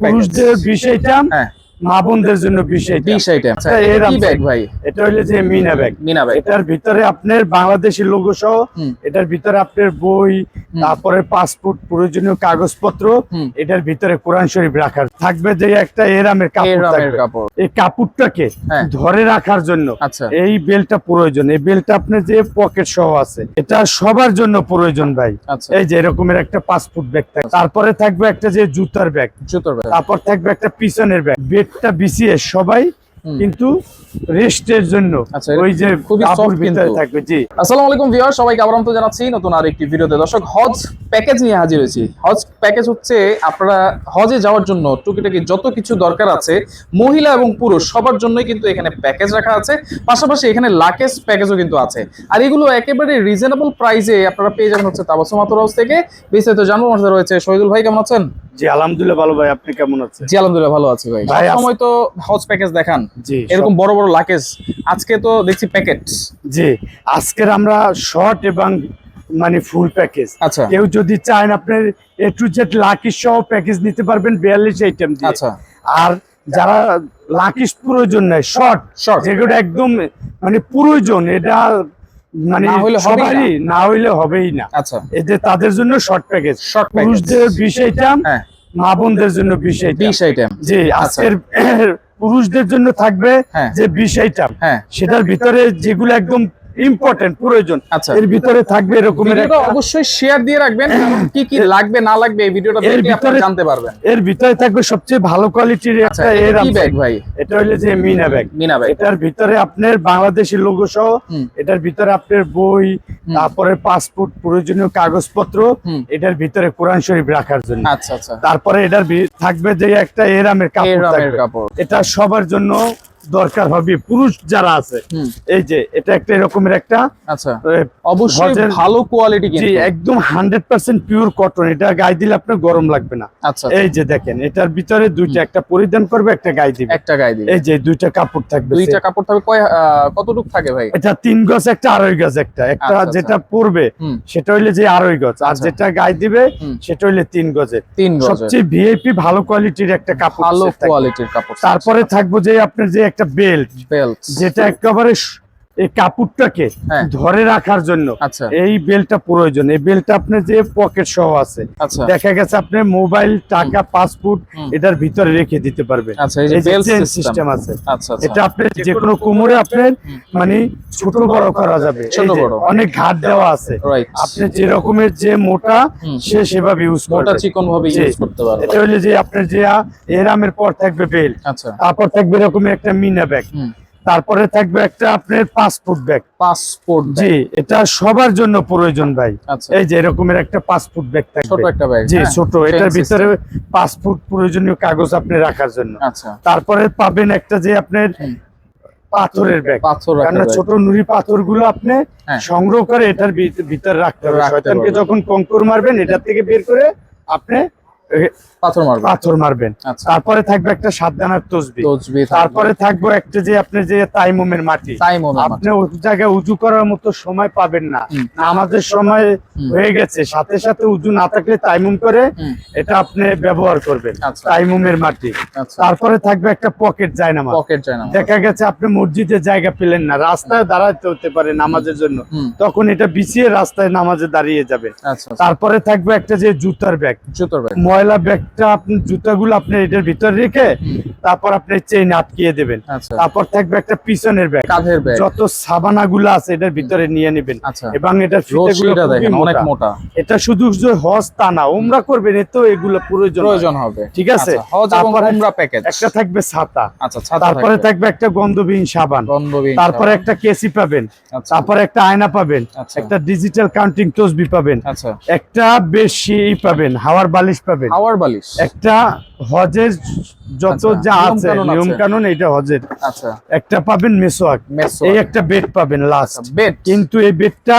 পুরুষদের বিশ আইটেম হ্যাঁ মা বোনদের জন্য বিশ আইটেম বিশ আইটেম এর কি ব্যাগ ভাই? এটা হইলে যে মিনা ব্যাগ মিনা ব্যাগ এটার ভিতরে আপনার বাংলাদেশি লোগো সহ এটার ভিতরে আপনার বই তারপরে পাসপোর্ট প্রয়োজনীয় কাগজপত্র এটার ভিতরে কোরআন শরীফ রাখার থাকবে যে একটা এরামের এই কাপড়। এই কাপড়টাকে হ্যাঁ। ধরে রাখার জন্য আচ্ছা। এই বেলটা প্রয়োজন। এই বেলটা আপনার যে পকেট সহ আছে এটা সবার জন্য প্রয়োজন ভাই। আচ্ছা। এই যে এরকমের একটা পাসপোর্ট ব্যাগ থাকবে। তারপরে থাকবে একটা যে জুতার ব্যাগ জুতোর ব্যাগ তারপর থাকবে একটা পিছনের ব্যাগ বেডটা বিছিয়ে সবাই কিন্তু রেস্টের জন্য আচ্ছা, ওই যে কাপড় ভিতরে। থাকবে জি। আসসালামু আলাইকুম ভিউয়ার সবাইকে আবার আমন্ত্রণ জানাচ্ছি নতুন আরেকটি ভিডিওতে। দর্শক হজ প্যাকেজ নিয়ে হাজির হয়েছি। হজ প্যাকেজ হচ্ছে আপনারা হজে যাওয়ার জন্য টুকিটাকি যত কিছু দরকার আছে মহিলা এবং পুরুষ সবার জন্যই কিন্তু এখানে প্যাকেজ রাখা আছে। পাশাপাশি এখানে লাকেজ প্যাকেজও কিন্তু আছে। আর এগুলো একেবারে রিজনেবল প্রাইসে আপনারা পেয়ে যাবেন হচ্ছে তাবাসুম আতর হাউস থেকে। বিস্তারিত মধ্যে রয়েছে শহীদুল ভাই কেমন আছেন? জি আলহামদুলিল্লাহ ভালো ভাই আপনি কেমন আছেন? জি আলহামদুলিল্লাহ ভালো আছি ভাই। ভাই, আস- সময় তো হজ প্যাকেজ দেখান। জি এরকম বড় বড় লাকেজ আজকে তো দেখছি প্যাকেট জি আজকের আমরা শর্ট এবং মানে ফুল প্যাকেজ আচ্ছা। কেউ যদি চান আপনার এ টু জেড লাকি সহ প্যাকেজ নিতে পারবেন বিয়াল্লিশ আইটেম দিয়ে। আচ্ছা। আর যারা লাকিস প্রয়োজন নাই শর্ট। যেগুলো একদম মানে প্রয়োজন এটা মানে না হইলে না। সবারই না হইলে হবেই না। আচ্ছা। এদের তাদের জন্য শর্ট প্যাকেজ শর্ট প্যাকেজ পুরুষদের বিশ আইটেম মা বোনদের জন্য বিশ আইটেম বিশ আইটেম জি আজকের পুরুষদের জন্য থাকবে হ্যাঁ। যে বিশ আইটেম হ্যাঁ। সেটার ভিতরে যেগুলো একদম ইম্পর্টেন্ট প্রয়োজন। আচ্ছা। এর ভিতরে থাকবে এরকমের অবশ্যই শেয়ার দিয়ে রাখবেন কি কি লাগবে না লাগবে এই ভিডিওটা এর দেখে আপনারা ভিতরে- জানতে পারবেন। এর ভিতরে থাকবে সবচেয়ে ভালো কোয়ালিটির আচ্ছা একটা এর। ব্যাগ ভাই? এটা হইলে যে মিনা ব্যাগ মিনা ব্যাগ এটার ভিতরে আপনার বাংলাদেশি লোগো সহ এটার ভিতরে আপনার বই তারপরে পাসপোর্ট প্রয়োজনীয় কাগজপত্র এটার ভিতরে কোরআন শরীফ রাখার জন্য। আচ্ছা আচ্ছা। তারপরে এটার থাকবে যে একটা এরামের কাপড় রামের কাপড়। এটা সবার জন্য দরকার হবে পুরুষ যারা আছে এই যে এটা একটা এরকমের একটা আচ্ছা। অবশ্যই ভালো কোয়ালিটি জি একদম হান্ড্রেড পার্সেন্ট পিওর কটন এটা গায়ে দিলে আপনার গরম লাগবে না। আচ্ছা এই যে দেখেন এটার ভিতরে দুইটা একটা পরিধান করবে একটা গায়ে দিবে। একটা গায়ে দিবে। এই যে দুইটা কাপড় থাকবে দুইটা কাপড় থাকবে কয় কতটুক থাকে ভাই? এটা তিন গজ একটা আড়াই গজ একটা। একটা আচ্ছা, আচ্ছা। যেটা পরবে সেটা হইলে যে আড়াই গজ আর আচ্ছা। যেটা গায়ে দিবে সেটা হইলে তিন গজের। তিন গজ সবচেয়ে ভিআইপি ভালো কোয়ালিটির একটা কাপড় ভালো কোয়ালিটির কাপড় তারপরে থাকব যে আপনার যে একটা বেল্ট বেল্ট যেটা একেবারে এই কাপড়টাকে হ্যাঁ। ধরে রাখার জন্য আচ্ছা। এই বেলটা প্রয়োজন। এই বেলটা আপনার যে পকেট সহ আছে আচ্ছা। দেখা গেছে আপনি মোবাইল টাকা পাসপোর্ট এটার ভিতরে রেখে দিতে আচ্ছা চেন সিস্টেম আছে। আচ্ছা আচ্ছা। এটা আপনার যে কোনো কোমরে আপনার মানে ছোট বড় করা যাবে। অনেক ঘাট দেওয়া আছে। আপনি যে রকমের যে মোটা সে সেভাবে ইউজ মোটা চিকন ভাবে ইউজ করতে পারবে। এটা হলো যে আপনার যে এরামের পর থাকবে বেল আচ্ছা। তারপর থাকবে এরকম একটা মিনা ব্যাগ তারপরে থাকবে একটা আপনার পাসপোর্ট ব্যাগ পাসপোর্ট জি এটা সবার জন্য প্রয়োজন ভাই। আচ্ছা। এই যে এরকমের একটা পাসপোর্ট ব্যাগ ছোট একটা ব্যাগ জি ছোট। এটার ভিতরে পাসপোর্ট প্রয়োজনীয় কাগজ আপনি রাখার জন্য। আচ্ছা। তারপরে পাবেন একটা যে আপনার পাথরের ব্যাগ পাথর কারণ ছোট নুড়ি পাথরগুলো আপনি হ্যাঁ। সংগ্রহ করে এটার ভিত- ভিতরে রাখতে হবে। শয়তানকে যখন কঙ্কর মারবেন এটার থেকে বের করে আপনি পাথর মারবে পাথর মারবেন। আচ্ছা। তারপরে থাকবে একটা সাতদানার তসবি। তসবি তারপরে থাকব একটা যে আপনি যে তাইমুমের মাটি। তাই হয় আপনি ওই জায়গায় উজু করার মতো সময় পাবেন না। আমাদের সময় হয়ে গেছে। সাথে সাথে উজু না থাকলে তাইমুম করে এটা আপনি ব্যবহার করবেন আচ্ছা। তাইমুমের মাটি। আচ্ছা। তারপরে থাকবে একটা পকেট জায়নামা পকেট দেখা গেছে আপনি মসজিদে জায়গা পেলেন না রাস্তায় দাঁড়াতে হতে পারে নামাজের জন্য। তখন এটা বিছিয়ে রাস্তায় নামাজে দাঁড়িয়ে আচ্ছা। তারপরে থাকবে একটা যে জুতার ব্যাগ। জুতোর ব্যাগ। ময়লা ব্যাগটা আপনি জুতাগুলো আপনি এটার ভিতরে রেখে তারপর আপনি চেইন আটকিয়ে দেবেন। আচ্ছা। তারপর থাকবে একটা পিছনের ব্যাগ কাঁধের ব্যাগ যত সাবানা গুলো আছে এটার ভিতরে নিয়ে নেবেন। আচ্ছা। এবং এটার ফিতেগুলো অনেক মোটা। এটা শুধু যে হজ তা না উমরা করবেন এতেও এগুলো প্রয়োজন প্রয়োজন হবে। ঠিক আছে? আচ্ছা, হজ এবং উমরা প্যাকেজ একটা থাকবে ছাতা। আচ্ছা তারপরে থাকবে। একটা গন্ধবিহীন সাবান। তারপরে একটা কেসি পাবেন। তারপরে একটা আয়না পাবেন। একটা ডিজিটাল কাউন্টিং তসবি পাবেন। একটা বেশি পাবেন হাওয়ার বালিশ পাবেন। হাওয়ার বালিশ। একটা হজের যত আচ্ছা, যা আছে নিয়ম কানুন এটা হজের। আচ্ছা। একটা পাবেন মেসোয়াক। এই একটা বেড পাবেন লাস্ট বেড কিন্তু এই বেডটা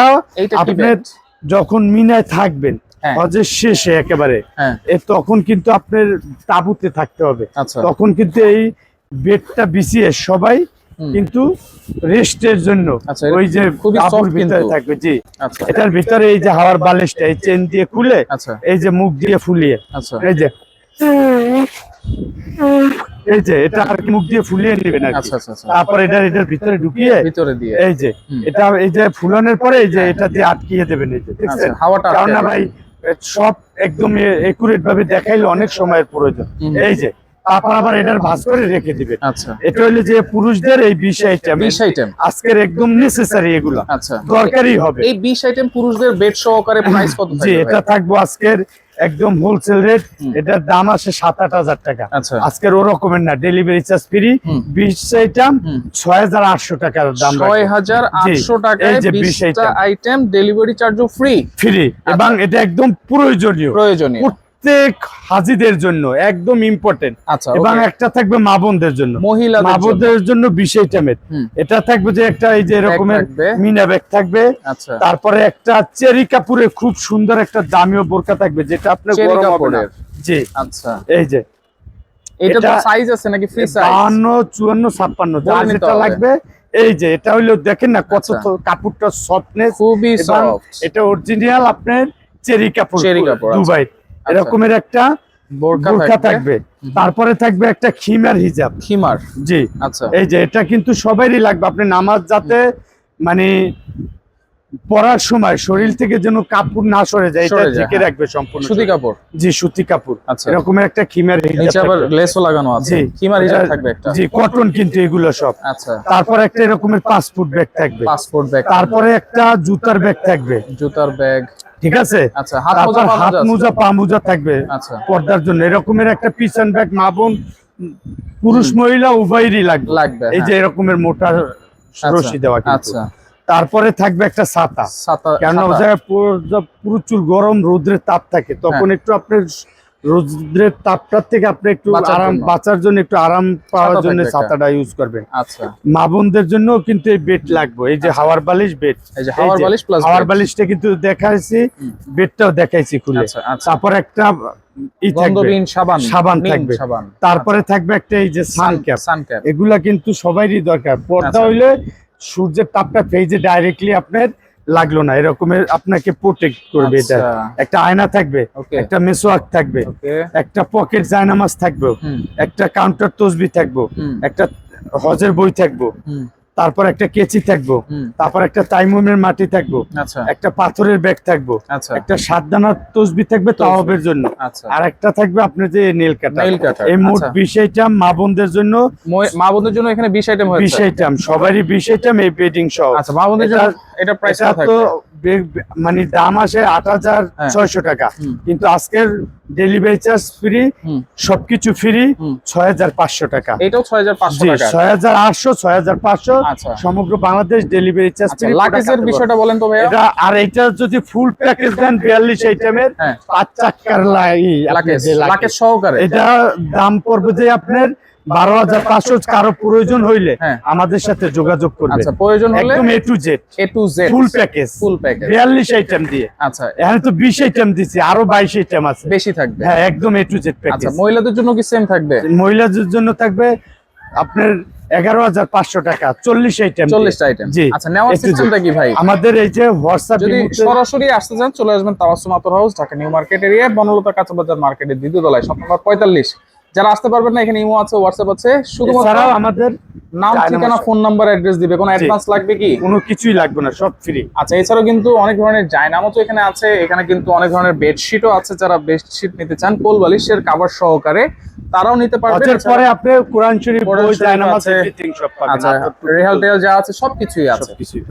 আপনার যখন মিনায় থাকবেন হ্যাঁ। হজের শেষে একেবারে হ্যাঁ। তখন কিন্তু আপনার তাবুতে থাকতে হবে। আচ্ছা। তখন কিন্তু এই বেডটা বিছিয়ে সবাই কিন্তু রেস্টের জন্য আচ্ছা, ওই যে কাপড় ভিতরে থাকবে জি। আচ্ছা। এটার ভিতরে এই যে হাওয়ার বালিশটা এই চেন দিয়ে খুলে আচ্ছা। এই যে মুখ দিয়ে ফুলিয়ে এই যে এই যে এটা আর মুখ দিয়ে ফুলিয়ে নেবেন তারপর এটা এটার ভিতরে ঢুকিয়ে ভিতরে দিয়ে। এই যে এটা এই যে ফুলানোর পরে এই যে এটা দিয়ে আটকিয়ে দেবেন এই যে দেখছেন? হাওয়াটা কারণ ভাই সব একদম একুরেট ভাবে দেখাইলে অনেক সময়ের প্রয়োজন। এই যে তারপর আবার এটার ভাঁজ করে রেখে দিবেন আচ্ছা। এটা হলো যে পুরুষদের এই বিশ আইটেম বিশ আইটেম আজকের একদম নেসেসারি এগুলো। আচ্ছা। দরকারই হবে। এই বিশ আইটেম পুরুষদের বেড সহকারে প্রাইস কত জি এটা থাকব আজকের একদম হোলসেল রেট এটার দাম আসে সাত আট হাজার টাকা। আচ্ছা। আজকের ও রকমের না ডেলিভারি চার্জ ফ্রি। বিশ আইটেম ছয় হাজার আটশো টাকার দাম ছয় হাজার আটশো বিশটা আইটেম ডেলিভারি চার্জও ফ্রি ফ্রি এবং এটা একদম প্রয়োজনীয়। প্রয়োজনীয়। প্রত্যেক হাজিদের জন্য একদম ইম্পর্টেন্ট আচ্ছা এবং একটা থাকবে মা বোনদের জন্য। মহিলা মা জন্য। বোনদের জন্য বিশ আইটেমের এটা থাকবে যে একটা এই যে এরকমের মিনা ব্যাগ থাকবে। আচ্ছা। তারপরে একটা চেরি কাপুরের খুব সুন্দর একটা দামিও বোরকা থাকবে যেটা আপনার গরম হবে না। জি। আচ্ছা। এই যে। এটা তো সাইজ আছে নাকি ফ্রি সাইজ বাহান্ন চুয়ান্ন ছাপ্পান্ন বলে যার নিতে যেটা লাগবে। এই যে এটা হইল দেখেন না কত আচ্ছা। কাপড়টা সফটনেস খুবই সফট এটা অরিজিনাল আপনার চেরি কাপড় চেরি কাপড়, আচ্ছা। দুবাই। এরকমের একটা বোরকা থাকবে। তারপরে থাকবে একটা খিমার হিজাব। খিমার। জি। আচ্ছা। এই যে এটা কিন্তু সবারই লাগবে। আপনি নামাজ যাতে মানে পড়ার সময় শরীর থেকে যেন কাপড় না সরে যায় এটা ঢেকে হ্যাঁ। রাখবে সম্পূর্ণ সুতি কাপড়। জি সুতি কাপড়। আচ্ছা। এরকমের একটা খিমার হিজাব আবার লেসও লাগানো আছে। খিমার এটা- থাকবে একটা। জি কটন কিন্তু এগুলো সব। আচ্ছা। তারপর একটা এরকমের পাসপোর্ট ব্যাগ থাকবে। Passport bag. তারপরে একটা জুতার ব্যাগ থাকবে। জুতার ব্যাগ। ঠিক আছে? আচ্ছা হাত মোজা পা মোজা থাকবে আচ্ছা। পর্দার জন্য। এরকমের একটা পিস পিছন ব্যাগ মা বোন পুরুষ মহিলা উভয়েরই লাগবে। লাগবে এই যে হ্যাঁ। এরকমের মোটা রশি দেওয়া আচ্ছা। তারপরে থাকবে একটা ছাতা। সাতা কেন। জায়গায় পুরো- চুল প্রচুর গরম রোদ্রের তাপ থাকে। তখন একটু আপনার রৌদ্রের তাপটার থেকে আপনি একটু আরাম বাঁচার জন্য একটু আরাম পাওয়ার জন্য ছাতাটা ইউজ করবেন। আচ্ছা। মা বোনদের জন্য কিন্তু এই বেড লাগবে। এই যে হাওয়ার বালিশ বেড এই যে হাওয়ার বালিশ প্লাস হাওয়ার বালিশটা কিন্তু দেখাইছি বেডটাও দেখাইছি খুলে। আচ্ছা আচ্ছা। তারপর একটা সাবান থাকবে। তারপরে থাকবে একটা এই যে সান ক্যাপ এগুলা কিন্তু সবারই দরকার। পর্দা আচ্ছা। হইলে সূর্যের তাপটা ফেজে ডাইরেক্টলি আপনার লাগল না এরকমের আপনাকে প্রোটেক্ট করবে এটা। আচ্ছা। একটা আয়না থাকবে একটা মেসোয়াক থাকবে একটা পকেট জায়নামাজ থাকবে একটা কাউন্টার তসবি থাকব একটা হজের বই থাকব তারপর একটা কেচি থাকব তারপর একটা তাইমুমের মাটি থাকব আচ্ছা। একটা পাথরের ব্যাগ থাকব আচ্ছা। একটা সাতদানার তসবি থাকবে। তাওয়াবের জন্য। আচ্ছা। আর একটা থাকবে আপনার যে নেল কাটা এই মোট বিশ আইটেম মা বোনদের জন্য মা বোনদের জন্য এখানে 20 আইটেম বিশ আইটাম সবারই বিশ আইটাম এই পেটিং সহ। আচ্ছা মা বোনদের জন্য এটা- প্রায় প্রাইস তো মানে দাম আসে আট হাজার হ্যাঁ। ছয়শো টাকা। কিন্তু আজকের ডেলিভারি চার্জ ফ্রি সবকিছু ফ্রি ছয় হাজার পাঁচশো টাকা। এটাও 6500 জি টাকা? ছয় হাজার আটশো ছয় হাজার পাঁচশো আচ্ছা। সমগ্র বাংলাদেশ ডেলিভারি চার্জ আচ্ছা লাকেজের বিষয়টা বলেন তো এটা আর এটা যদি ফুল প্যাকেজ দেন বিয়াল্লিশ আইটেমের হ্যাঁ। পাঁচ চাকার লাকেজ লাকেজ সহকারে। এটা দাম পড়বে যে আপনার বারো হাজার পাঁচশো কারও প্রয়োজন হইলে হ্যাঁ। আমাদের সাথে যোগাযোগ করবে। আচ্ছা প্রয়োজন একদম A to Z A to Z full package full package বিয়াল্লিশ আইটেম দিয়ে। আচ্ছা। এখানে তো বিশ আইটেম আরও বাইশ আইটেম আছে। বেশি থাকবে। হ্যাঁ একদম এ টু জেড প্যাকেজ মহিলাদের জন্য কি সেম থাকবে? মহিলাদের জন্য থাকবে আপনার এগারো হাজার পাঁচশো টাকা চল্লিশ আইটেম চল্লিশটা আইটেম জি আচ্ছা নেওয়ার। সিস্টেমটা কি ভাই? আমাদের এই যে হোয়াটসঅ্যাপ যদি সরাসরি আসতে চান চলে আসবেন Tawasum Attar house Dhaka new market area Banalata কাঁচাবাজার মার্কেটের দ্বিতীয় তলায় নম্বর পঁয়তাল্লিশ। যারা আসতে পারবেন না এখানে ইমো আছে হোয়াটসঅ্যাপ আছে। শুধুমাত্র এছাড়াও আমাদের নাম ঠিকানা ফোন নাম্বার অ্যাড্রেস দিবে। কোনো অ্যাডভান্স লাগবে কি? কোনো কিছুই লাগবে না সব ফ্রি আচ্ছা এছাড়াও কিন্তু অনেক ধরনের জায়নামো তো এখানে আছে। এখানে কিন্তু অনেক ধরনের বেডশিটও আছে যারা বেডশিট নিতে চান। কোল বালিশের কাভার সহকারে তারাও নিতে পারবেন। পরে আপনি কোরআন শরীফ বই শরীফ আছে। সব পাবেন। আচ্ছা রেহাল টেহাল যা আছে সবকিছুই আছে। সবকিছুই।